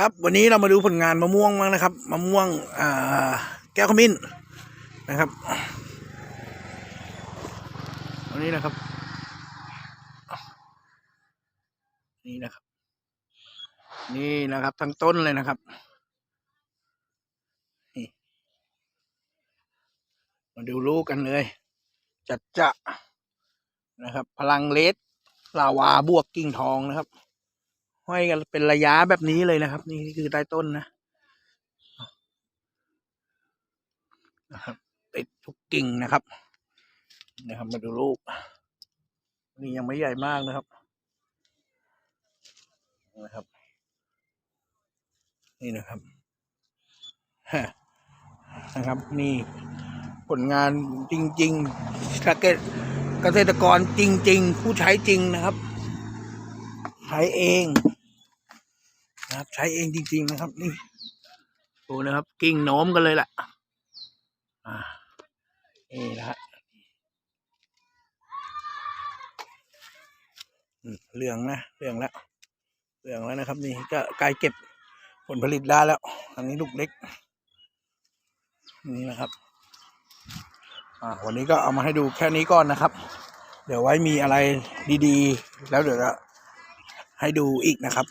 ครับ วันนี้เรามาดูผลงานมะม่วงบ้างนะครับมะม่วงแก้วขมิ้นนะครับอันนี้นะครับนี่นะครับ นี่นะครับทั้งต้นเลยนะครับมาดูลูกกันเลย จัดจะนะครับ พลังเลสลาวาบวกกิ่งทองนะครับ ห้อยกันเป็นระยะแบบนี้เลยนะครับ นี่คือใต้ต้นนะนะครับติดทุกกิ่งนะครับนะครับมาดูลูกนี่ยังไม่ใหญ่มากนะครับนะครับ นี่นะครับฮะนะครับ นี่ผลงานจริงๆเกษตเกษตรกรจริง ๆ ผู้ใช้จริงนะครับ ใช้เอง นะครับ ใช้เองจริง ๆ นะครับ นี่ดูนะครับ กิ่งโน้มกันเลยแหละอ่านี่นะฮะอืมเหลืองนะเหลืองแล้วเหลืองแล้วนะครับ นี่ก็กล้เก็บผลผลิตได้แล้ว อันนี้ลูกเล็ก นี่นะครับอ่าวันนี้ก็เอามาให้ดูแค่นี้ก่อนนะครับ เดี๋ยวไว้มีอะไรดีๆ แล้วเดี๋ยวจะให้ดูอีกนะครับ